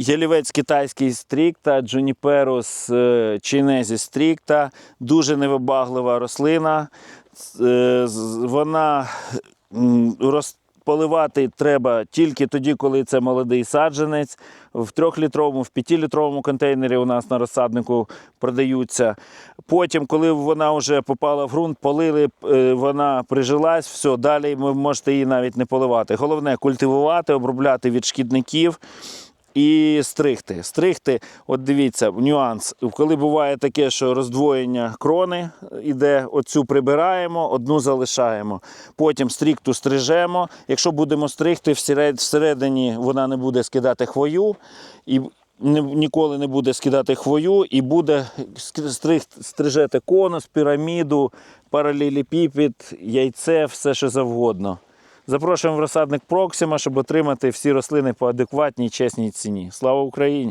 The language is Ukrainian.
Ялівець китайський стрікта, Джуніперус е, чинезі стрікта, дуже невибаглива рослина. Е, Вона поливати треба тільки тоді, коли це молодий саджанець. В трьохлітровому, в п'ятилітровому контейнері у нас на розсаднику продаються. Потім, коли вона вже попала в ґрунт, полили, е, вона прижилась, все, далі ви можете її навіть не поливати. Головне культивувати, обробляти від шкідників. І стригти. Стригти, от дивіться, нюанс. Коли буває таке, що роздвоєння крони іде, оцю прибираємо, одну залишаємо. Потім стрікту стрижемо. Якщо будемо стригти, всередині вона не буде скидати хвою. І ніколи не буде скидати хвою, і буде стрижете конус, піраміду, паралелепіпід, яйце, все що завгодно. Запрошуємо в розсадник Проксима, щоб отримати всі рослини по адекватній чесній ціні. Слава Україні!